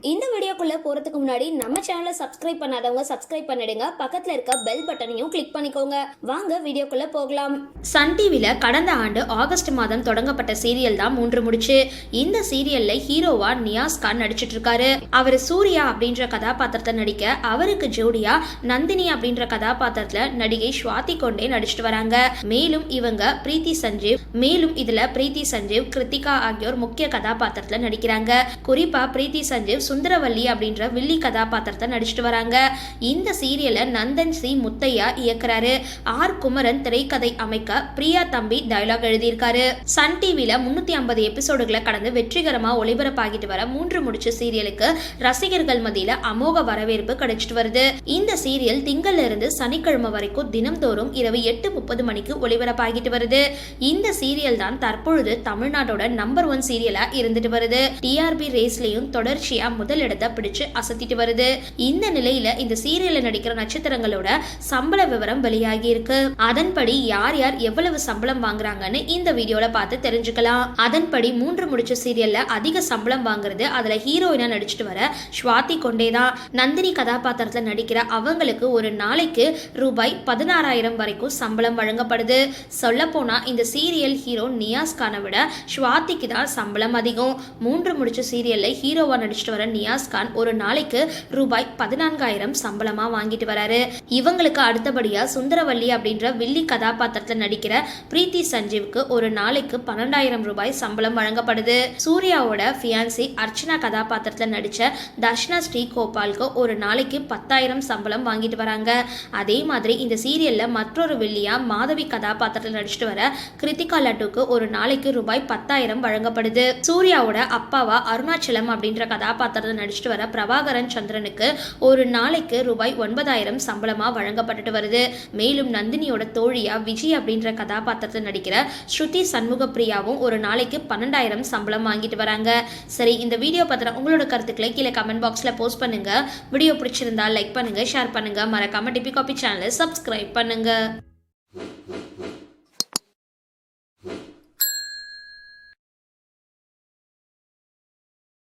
இந்த வீடியோக்குள்ளே போறதுக்கு முன்னாடி நம்ம சேனலை சப்ஸ்கிரைப் பண்ணாதவங்க சப்ஸ்கிரைப் பண்ணிடுங்க. பக்கத்துல இருக்க பெல் பட்டனையும் கிளிக் பண்ணிக்கோங்க. வாங்க வீடியோக்குள்ள போகலாம். சன் டிவியில் கடந்த ஆண்டு ஆகஸ்ட் மாதம் தொடங்கப்பட்ட சீரியல் தான் மூன்று முடிச்சு. இந்த சீரியல்ல ஹீரோவா நியாஸ் கான் நடிச்சிட்டு இருக்காரு. அவர் சூர்யா அப்படின்ற கதாபாத்திரத்தை நடிக்க அவருக்கு ஜோடியா நந்தினி அப்படின்ற கதாபாத்திரத்துல நடிகை ஸ்வாதி கொண்டே நடிச்சிட்டு வராங்க. மேலும் இவங்க பிரீத்தி சஞ்சீவ் மேலும் இதுல பிரீத்தி சஞ்சீவ் கிருத்திகா ஆகியோர் முக்கிய கதாபாத்திரத்துல நடிக்கிறாங்க. குறிப்பா பிரீத்தி சஞ்சீவ் சுந்தரவல்லி அப்படின்ற வில்லி கதாபாத்திரத்தை நடிச்சிட்டு வராங்க. இந்த சீரியலை நந்தன் சி முத்தையா இயக்குறாரு. ஆர் குமரன் திரைக்கதை அமைக்க பிரியா தம்பி டயலாக் எழுதியிருக்காரு. சன் டிவியில முன்னூத்தி ஐம்பது எபிசோடுகளை கடந்து வெற்றிகரமா ஒளிபரப்பாகிட்டு வர மூன்று முடிச்ச சீரியலுக்கு ரசிகர்கள் மத்தியில அமோக வரவேற்பு கிடைச்சிட்டு வருது. இந்த சீரியல் திங்கள்ல இருந்து சனிக்கிழமை வரைக்கும் தினம்தோறும் இரவு எட்டு முப்பது மணிக்கு ஒளிபரப்பாகிட்டு வருது. இந்த சீரியல் தான் தற்பொழுது தமிழ்நாட்டோட நம்பர் ஒன் சீரியலா இருந்துட்டு வருது. டிஆர்பி ரேஸ்லயும் தொடர்ச்சியா முதலிடத்தை பிடிச்சு அசத்திட்டு வருது. இந்த நிலையில இந்த சீரியல்ல நடிக்கிற நட்சத்திரங்களோட சம்பள விவரம் வெளியாகி இருக்கு அதன்படி யார் யார் எவ்வளவு சம்பளம் வாங்குறாங்கன்னு இந்த வீடியோல பார்த்து தெரிஞ்சுக்கலாம். அதன்படி மூன்று முடிச்ச சீரியல்ல அதிக சம்பளம் வாங்குறது அதுல ஹீரோயினா நடிச்சிட்டு வர ஸ்வாதி கொண்டே தான் நந்தினி கதாபாத்திரத்துல நடிக்கிற அவங்களுக்கு ஒரு நாளைக்கு ரூபாய் பதினாறாயிரம் வரைக்கும் சம்பளம் வழங்கப்படுது. சொல்ல போனா இந்த சீரியல் ஹீரோ நியாஸ் கானை விட ஸ்வாதிக்கு தான் சம்பளம் அதிகம். மூன்று முடிச்ச சீரியல்ல ஹீரோவா நடிச்சிட்டு வர நியாஸ் கான் ஒரு நாளைக்கு ரூபாய் பதினான்காயிரம் சம்பளமா வாங்கிட்டு வராரு. இவங்களுக்கு அடுத்தபடியா சுந்தரவல்லி அப்படின்ற வில்லி கதாபாத்திரத்துல நடிக்கிற பிரீத்தி சஞ்சீவுக்கு ஒரு நாளைக்கு பன்னெண்டாயிரம் ரூபாய் சம்பளம் வழங்கப்படுது. சூர்யாவோட ஃபியான்சி அர்ச்சனா கதாபாத்திரத்துல நடிச்ச தர்ஷனா ஸ்ரீ கோபாலுக்கு ஒரு நாளைக்கு பத்தாயிரம் சம்பளம் வாங்கிட்டு வராங்க. அதே மாதிரி இந்த சீரியல்ல மற்றொரு வில்லியா மாதவி கதாபாத்திரத்தில் நடிச்சிட்டு வர கிருத்திகா லட்டுக்கு ஒரு நாளைக்கு ரூபாய் பத்தாயிரம் வழங்கப்படுது. சூர்யாவோட அப்பாவா அருணாச்சலம் அப்படின்ற கதாபாத்திரத்தில் நடிச்சிட்டு வர பிரபாகரன் சந்திரனுக்கு ஒரு நாளைக்கு ரூபாய் ஒன்பதாயிரம் சம்பளமா வழங்கப்பட்டுட்டு வருது. மேலும் நந்தினியோட தோழியா விஜய் அப்படின்ற கதாபாத்திரத்தில் நடிக்கிற ஸ்ருதி சண்முகப்பிரியாவும் ஒரு நாளைக்கு பன்னெண்டாயிரம் சம்பளம் வாங்கிட்டு வராங்க. சரி இந்த வீடியோ பத்திரம் உங்களோட கருத்துக்களை கீழே கமெண்ட் பாக்ஸ்ல போஸ்ட் பண்ணுங்க. வீடியோ பிடிச்சிருந்தா லைக் பண்ணுங்க ஷேர் பண்ணுங்க. மறக்காம டிபி காபி சேனலை சப்ஸ்கிரைப் பண்ணுங்க.